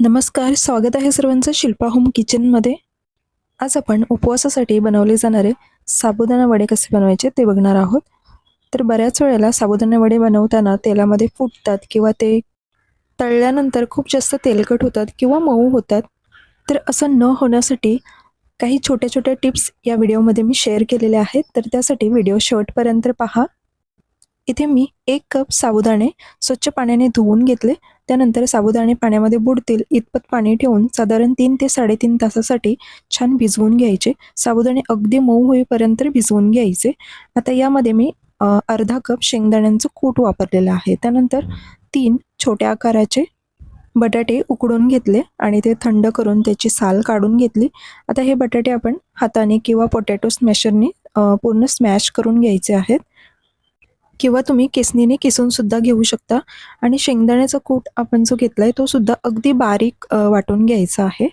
नमस्कार स्वागत आहे सर्वांचं शिल्पा होम किचनमध्ये. आज आपण उपवासासाठी बनवले जाणारे साबुदाणा वडे कसे बनवायचे ते बघणार आहोत. तर बऱ्याच वेळेला साबुदाणा वडे बनवताना तेलामध्ये फुटतात किंवा ते तळल्यानंतर खूप जास्त तेलकट होतात किंवा मऊ होतात. तर असं न होण्यासाठी काही छोट्या छोट्या टिप्स या व्हिडिओमध्ये मी शेअर केलेल्या आहेत. तर त्यासाठी व्हिडिओ शेवटपर्यंत पहा. इथे मी एक कप साबुदाणे स्वच्छ पाण्याने धुवून घेतले. त्यानंतर साबुदाणे पाण्यामध्ये बुडतील इतपत पाणी ठेवून साधारण तीन ते साडेतीन तासासाठी छान भिजवून घ्यायचे. साबुदाणे अगदी मऊ होईपर्यंत भिजवून घ्यायचे. आता यामध्ये मी अर्धा कप शेंगदाण्यांचं कूट वापरलेलं आहे. त्यानंतर तीन छोट्या आकाराचे बटाटे उकडून घेतले आणि ते थंड करून त्याची साल काढून घेतली. आता हे बटाटे आपण हाताने किंवा पोटॅटो स्मॅशरने पूर्ण स्मॅश करून घ्यायचे आहेत. किंवा तुम्ही किसनीने किसून सुद्धा घेऊ शकता. आणि शेंगदाण्याचा कूट आपण जो घेतलाय तो सुद्धा अगदी बारीक वाटून घ्यायचा आहे.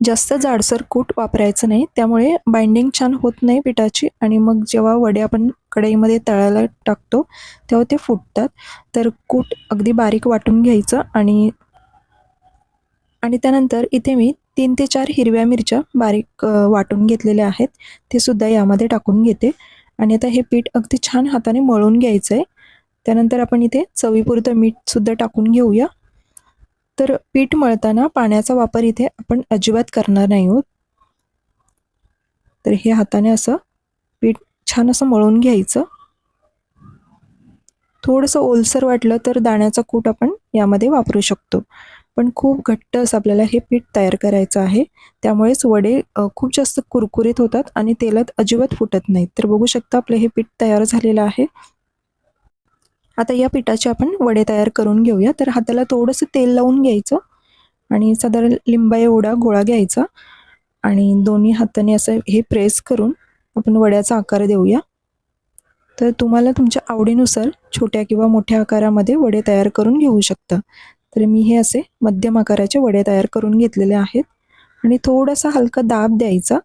जास्त जाडसर कूट वापरायचं नाही. त्यामुळे बाइंडिंग छान होत नाही पिठाची आणि मग जेव्हा वडे आपण कढईमध्ये तळायला टाकतो तेव्हा ते फुटतात. तर कूट अगदी बारीक वाटून घ्यायचं आणि आणि त्यानंतर इथे मी तीन ते चार हिरव्या मिरच्या बारीक वाटून घेतलेल्या आहेत. ते सुद्धा यामध्ये टाकून घेते. आणि आता हे पीठ अगदी छान हाताने मळून घ्यायचं आहे त्यानंतर आपण इथे चवीपुरतं मीठसुद्धा टाकून घेऊया. तर पीठ मळताना पाण्याचा वापर इथे आपण अजिबात करणार नाही आहोत. तर हे हाताने असं पीठ छान असं मळून घ्यायचं. थोडंसं ओलसर वाटलं तर दाण्याचा कूट आपण यामध्ये वापरू शकतो. पण खूप घट्ट असं आपल्याला हे पीठ तयार करायचं आहे. त्यामुळेच वडे खूप जास्त कुरकुरीत होतात आणि तेलात अजिबात फुटत नाहीत. तर बघू शकता आपलं हे पीठ तयार झालेलं आहे. आता या पिठाचे आपण वडे तयार करून घेऊया. तर हाताला थोडंसं तेल लावून घ्यायचं आणि साधारण लिंबा एवढा गोळा घ्यायचा आणि दोन्ही हाताने असं हे प्रेस करून आपण वड्याचा आकार देऊया. तर तुम्हाला तुमच्या आवडीनुसार छोट्या किंवा मोठ्या आकारामध्ये वडे तयार करून घेऊ शकता. तर मी हे असे मध्यम आकाराचे वडे तयार करून घेतलेले आहेत. आणि थोडासा हलका दाब द्यायचा.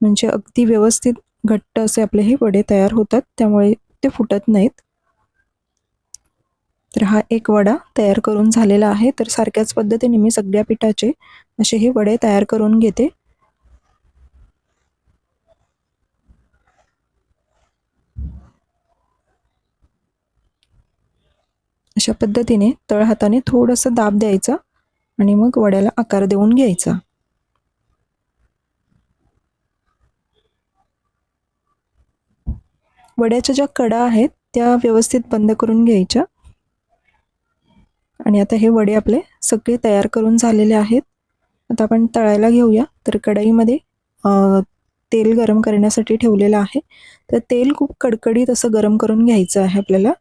म्हणजे अगदी व्यवस्थित घट्ट असे आपले हे वडे तयार होतात. त्यामुळे ते फुटत नाहीत. तर हा एक वडा तयार करून झालेला आहे. तर सारख्याच पद्धतीने मी सगळ्या पिठाचे असे हे वडे तयार करून घेते. अशा पद्धतीने तळ हाताने थोडंसं दाब द्यायचा आणि मग वड्याला आकार देऊन घ्यायचा. वड्याच्या ज्या कडा आहेत त्या व्यवस्थित बंद करून घ्यायच्या. आणि आता हे वडे आपले सगळे तयार करून झालेले आहेत. आता आपण तळायला घेऊया. तर कढईमध्ये तेल गरम करण्यासाठी ठेवलेलं आहे. तर तेल खूप कडकडीत असं गरम करून घ्यायचं आहे आपल्याला.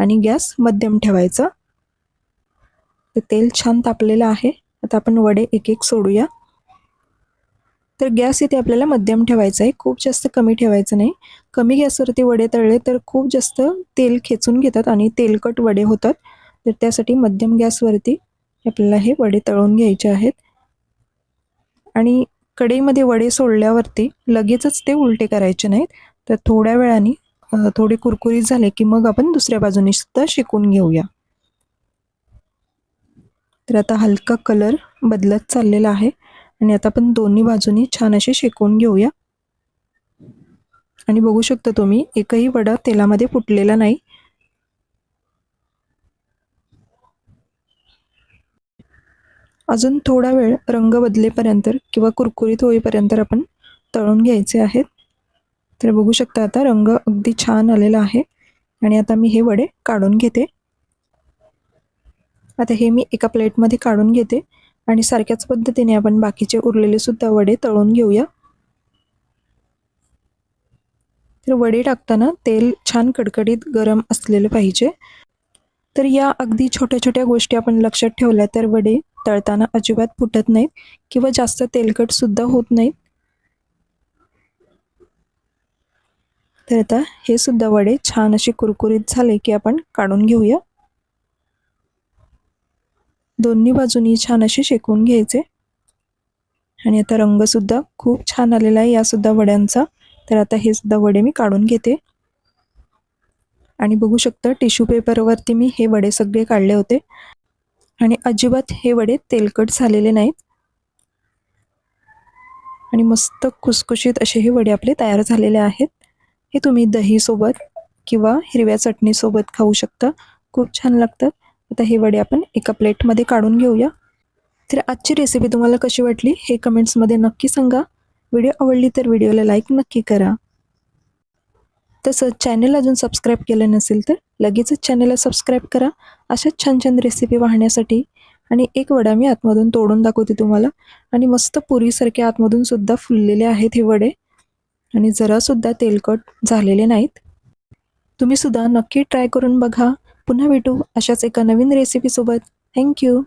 आणि गॅस मध्यम ठेवायचा. तर तेल छान तापलेलं आहे. आता आपण वडे एक एक सोडूया. तर गॅस इथे आपल्याला मध्यम ठेवायचा आहे. खूप जास्त कमी ठेवायचं नाही. कमी गॅसवरती वडे तळले तर खूप जास्त तेल खेचून घेतात आणि तेलकट वडे होतात. तर त्यासाठी मध्यम गॅसवरती आपल्याला हे वडे तळून घ्यायचे आहेत. आणि कढईमध्ये वडे सोडल्यावरती लगेचच ते उलटे करायचे नाहीत. तर थोड्या वेळाने थोडे कुरकुरीत झाले की मग आपण दुसऱ्या बाजूने सुद्धा शिकून घेऊया. तर आता हलका कलर बदलत चाललेला आहे आणि आता आपण दोन्ही बाजूनी छान असे शेकून घेऊया. आणि बघू शकता तुम्ही एकही वडा तेलामध्ये फुटलेला नाही. अजून थोडा वेळ रंग बदलेपर्यंत किंवा कुरकुरीत होईपर्यंत आपण तळून घ्यायचे आहेत. तर बघू शकता आता रंग अगदी छान आलेला आहे. आणि आता मी हे वडे काढून घेते. आता हे मी एका प्लेटमध्ये काढून घेते. आणि सारख्याच पद्धतीने आपण बाकीचे उरलेले सुद्धा वडे तळून घेऊया. तर वडे टाकताना तेल छान कडकडीत गरम असलेलं पाहिजे. तर या अगदी छोट्या छोट्या गोष्टी आपण लक्षात ठेवल्या तर वडे तळताना अजिबात फुटत नाहीत किंवा जास्त तेलकट सुद्धा होत नाहीत. तर आता हे सुद्धा वडे छान असे कुरकुरीत झाले की आपण काढून घेऊया. दोन्ही बाजूनी छान असे शेकून घ्यायचे. आणि आता रंगसुद्धा खूप छान आलेला आहे यासुद्धा वड्यांचा. तर आता हे सुद्धा वडे मी काढून घेते. आणि बघू शकता टिश्यू पेपरवरती मी हे वडे सगळे काढले होते. आणि अजिबात हे वडे तेलकट झालेले नाहीत. आणि मस्त खुसखुशीत असे हे वडे आपले तयार झालेले आहेत. हे तुम्ही दहीसोबत किंवा हिरव्या चटणीसोबत खाऊ शकता. खूप छान लागतात आता हे वडे आपण एका प्लेटमध्ये काढून घेऊया. तर आजची रेसिपी तुम्हाला कशी वाटली हे कमेंट्समध्ये नक्की सांगा. व्हिडिओ आवडली तर व्हिडिओला लाईक नक्की करा. तसंच चॅनल अजून सबस्क्राईब केलं नसेल तर लगेचच चॅनलला सबस्क्राईब करा. अशाच छान छान रेसिपी पाहण्यासाठी आणि एक वडा मी आतमधून तोडून दाखवते तुम्हाला. आणि मस्त पुरीसारखे आतमधून सुद्धा फुललेले आहेत हे वडे. आणि जरासुद्धा तेलकट झालेले नाहीत. तुम्ही सुद्धा नक्की ट्राय करून बघा. पुन्हा भेटू अशाच एका नवीन रेसिपीसोबत थँक्यू